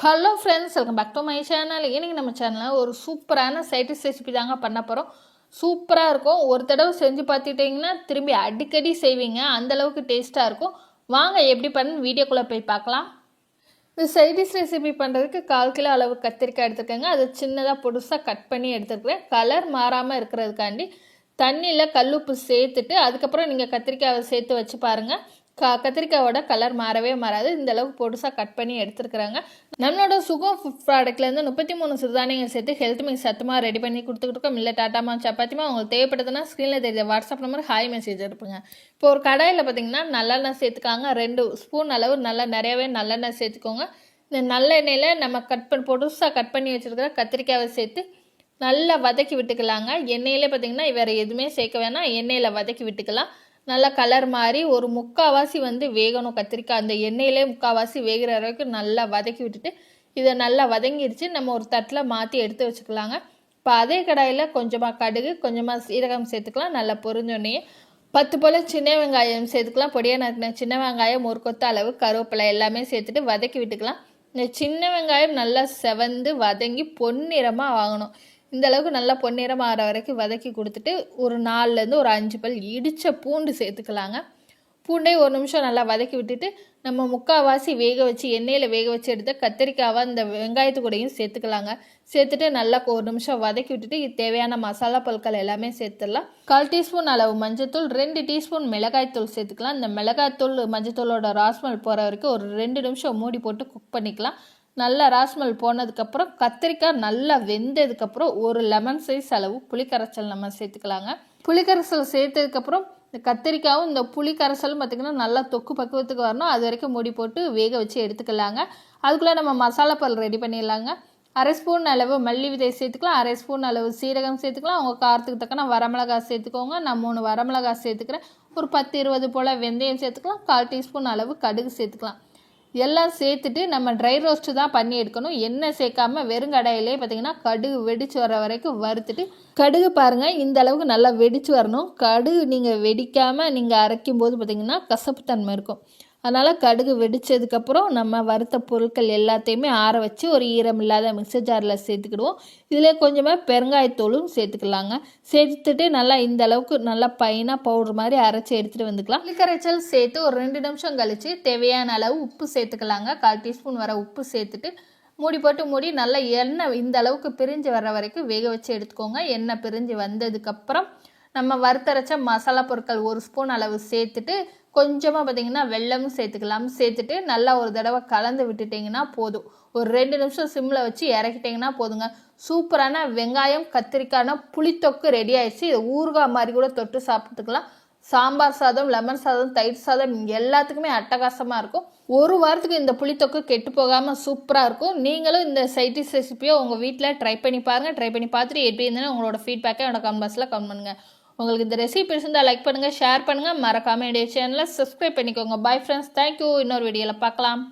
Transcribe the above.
Hello friends welcome back to my channel இன்னைக்கு நம்ம சேனலில் ஒரு சூப்பரான சைட்டிஸ் ரெசிபி தாங்க பண்ண போகிறோம் சூப்பராக இருக்கும். ஒரு தடவை செஞ்சு பார்த்துட்டிங்கன்னா திரும்பி அடிக்கடி செய்வீங்க. அந்தளவுக்கு டேஸ்ட்டாக இருக்கும். வாங்க எப்படி பண்ணு? வீடியோக்குள்ளே போய் பார்க்கலாம். இந்த சைடிஷ் ரெசிபி பண்ணுறதுக்கு கால் கிலோ அளவு கத்திரிக்காய் எடுத்துருக்கேங்க. அதை சின்னதாக பொடுசாக கட் பண்ணி எடுத்துருக்குறேன். கலர் மாறாமல் இருக்கிறதுக்காண்டி தண்ணியில் கல்லுப்பு சேர்த்துட்டு அதுக்கப்புறம் நீங்கள் கத்திரிக்காயை சேர்த்து வச்சு பாருங்கள் க கத்திரிக்காயோட கலர் மாறவே மாறாது. இந்த அளவுக்கு பொடுசாக கட் பண்ணி எடுத்துருக்குறாங்க. நம்மளோட சுகம் ஃபுட் ப்ராடக்ட்லேருந்து முப்பத்தி மூணு சிறுதானியங்கள் சேர்த்து ஹெல்த் மிக்ஸ் சத்துமாக ரெடி பண்ணி கொடுத்துக்கிட்டு இல்லை டாட்டாமா சப்பாத்திமா உங்களுக்கு தேவைப்படுதுன்னா ஸ்க்ரீனில் தெரியுது வாட்ஸ்அப் நம்பர் ஹாய் மெசேஜ் அனுப்புங்க. இப்போ ஒரு கடாயில் பார்த்தீங்கன்னா நல்லெண்ணெய் சேர்த்துக்காங்க ரெண்டு ஸ்பூன் அளவு நல்லா நிறையவே நல்லெண்ணெய் சேர்த்துக்கோங்க. இந்த நல்லெண்ணெயில் நம்ம கட் பண்ணி பொடுசாக கட் பண்ணி வச்சுருக்கிற கத்திரிக்காயை சேர்த்து நல்லா வதக்கி விட்டுக்கலாங்க. எண்ணெயிலே பார்த்தீங்கன்னா வேறு எதுவுமே சேர்க்க வேணாம். எண்ணெயில் வதக்கி விட்டுக்கலாம். நல்லா கலர் மாதிரி ஒரு முக்கால்வாசி வந்து வேகணும் கத்திரிக்காய். அந்த எண்ணெயிலே முக்கால்வாசி வேகிற அளவுக்கு நல்லா வதக்கி விட்டுட்டு இதை நல்லா வதங்கிடுச்சு நம்ம ஒரு தட்டில் மாற்றி எடுத்து வச்சுக்கலாங்க. இப்போ அதே கடாயில் கொஞ்சமாக கடுகு கொஞ்சமாக சீரகம் சேர்த்துக்கலாம். நல்லா பொரிஞ்சோடனே பத்து போல் சின்ன வெங்காயம் சேர்த்துக்கலாம். பொடியாக நறுக்கின சின்ன வெங்காயம் ஒரு கொத்த அளவு கருவேப்பிலை எல்லாமே சேர்த்துட்டு வதக்கி விட்டுக்கலாம். இந்த சின்ன வெங்காயம் நல்லா செவந்து வதங்கி பொன்னிறமாக வாங்கணும் இந்த அளவுக்கு நல்லா பொன்னிறம் ஆகிற வரைக்கும் வதக்கி கொடுத்துட்டு ஒரு நாலுலேருந்து ஒரு அஞ்சு பல் இடித்த பூண்டு சேர்த்துக்கலாங்க. பூண்டை ஒரு நிமிஷம் நல்லா வதக்கி விட்டுட்டு நம்ம முக்கால்வாசி வேக வச்சு எண்ணெயில் வேக வச்சு எடுத்த கத்திரிக்காவை இந்த வெங்காயத்து கூடையும் சேர்த்துக்கலாங்க. சேர்த்துட்டு நல்லா ஒரு நிமிஷம் வதக்கி விட்டுட்டு தேவையான மசாலா பொருட்கள் எல்லாமே சேர்த்துடலாம். கால் டீஸ்பூன் அளவு மஞ்சத்தூள் ரெண்டு டீஸ்பூன் மிளகாய்த்தூள் சேர்த்துக்கலாம். இந்த மிளகாய்த்தூள் மஞ்சத்தூளோட ராஸ்மல் போகிற வரைக்கும் ஒரு ரெண்டு நிமிஷம் மூடி போட்டு குக் பண்ணிக்கலாம். நல்லா ராஸ்மல் போனதுக்கப்புறம் கத்திரிக்காய் நல்லா வெந்ததுக்கப்புறம் ஒரு லெமன் சைஸ் அளவு புளிக்கரைச்சல் நம்ம சேர்த்துக்கலாங்க. புளிக்கரைசல் சேர்த்ததுக்கப்புறம் இந்த கத்திரிக்காயும் இந்த புளி கரைசலும் பார்த்திங்கன்னா நல்லா தொக்கு பக்குவத்துக்கு வரணும். அது வரைக்கும் மூடி போட்டு வேக வச்சு எடுத்துக்கலாங்க. அதுக்குள்ளே நம்ம மசாலா பால் ரெடி பண்ணிடலாங்க. அரை ஸ்பூன் அளவு மல்லி விதை சேர்த்துக்கலாம். அரை ஸ்பூன் அளவு சீரகம் சேர்த்துக்கலாம். உங்கள் காரத்துக்கு தக்கன வரமிளகாய் சேர்த்துக்கோங்க. நான் மூணு வரமிளகாய் சேர்த்துக்கிறேன். ஒரு பத்து இருபது போல் வெந்தயம் சேர்த்துக்கலாம். கால் டீஸ்பூன் அளவு கடுகு சேர்த்துக்கலாம். எல்லாம் சேர்த்துட்டு நம்ம ட்ரை ரோஸ்ட்டு தான் பண்ணி எடுக்கணும் எண்ணெய் சேர்க்காம வெறுங்கடையிலே பார்த்தீங்கன்னா கடுகு வெடிச்சு வர வரைக்கும் வறுத்துட்டு கடுகு பாருங்கள் இந்த அளவுக்கு நல்லா வெடிச்சு வரணும். கடுகு நீங்கள் வெடிக்காமல் நீங்கள் அரைக்கும் போது பார்த்திங்கன்னா கசப்புத்தன்மை இருக்கும். அதனால் கடுகு வெடித்ததுக்கப்புறம் நம்ம வறுத்த பொருட்கள் எல்லாத்தையுமே ஆற வச்சு ஒரு ஈரம் இல்லாத மிக்சர் ஜாரில் சேர்த்துக்கிடுவோம். இதில் கொஞ்சமாக பெருங்காயத்தூளும் சேர்த்துக்கலாங்க. சேர்த்துட்டு நல்லா இந்த அளவுக்கு நல்லா பைனாக பவுடர் மாதிரி அரைச்சி எடுத்துகிட்டு வந்துக்கலாம். புளிக்கரைச்சல் சேர்த்து ஒரு ரெண்டு நிமிஷம் கழித்து தேவையான அளவு உப்பு சேர்த்துக்கலாங்க. கால் டீஸ்பூன் வர உப்பு சேர்த்துட்டு மூடி போட்டு மூடி நல்லா எண்ணெய் இந்த அளவுக்கு பிரிஞ்சு வர வரைக்கும் வேக வச்சு எடுத்துக்கோங்க. எண்ணெய் பிரிஞ்சு வந்ததுக்கப்புறம் நம்ம வறுத்தரைச்ச மசாலா பொருட்கள் ஒரு ஸ்பூன் அளவு சேர்த்துட்டு கொஞ்சமாக பார்த்தீங்கன்னா வெள்ளமும் சேர்த்துக்கலாம். சேர்த்துட்டு நல்லா ஒரு தடவை கலந்து விட்டுட்டிங்கன்னா போதும். ஒரு ரெண்டு நிமிஷம் சிம்மில் வச்சு இறக்கிட்டிங்கன்னா போதுங்க. சூப்பரான வெங்காயம் கத்திரிக்காய்னா புளித்தொக்கு ரெடி ஆயிடுச்சு. இது ஊறுகாய் மாதிரி கூட தொட்டு சாப்பிட்டுக்கலாம். சாம்பார் சாதம் லெமன் சாதம் தயிர் சாதம் எல்லாத்துக்குமே அட்டகாசமாக இருக்கும். ஒரு வாரத்துக்கு இந்த புளித்தொக்கு கெட்டு போகாமல் சூப்பராக இருக்கும். நீங்களும் இந்த சைட்டிஸ் ரெசிப்பியை உங்கள் வீட்டில் ட்ரை பண்ணி பாருங்கள் ட்ரை பண்ணி பார்த்துட்டு எப்படி இருந்ததுன்னு உங்களோட ஃபீட்பேக்கை என்னோட கமெண்ட் பாக்ஸில் கமெண்ட் பண்ணுங்கள் உங்களுக்கு இந்த ரெசிபி இருந்தால் லைக் பண்ணுங்கள் ஷேர் பண்ணுங்கள் மறக்காமல் என்னுடைய சேனலை சப்ஸ்கிரைப் பண்ணிக்கோங்க. பாய் ஃப்ரெண்ட்ஸ் தேங்க்யூ இன்னொரு வீடியோவில் பார்க்கலாம்.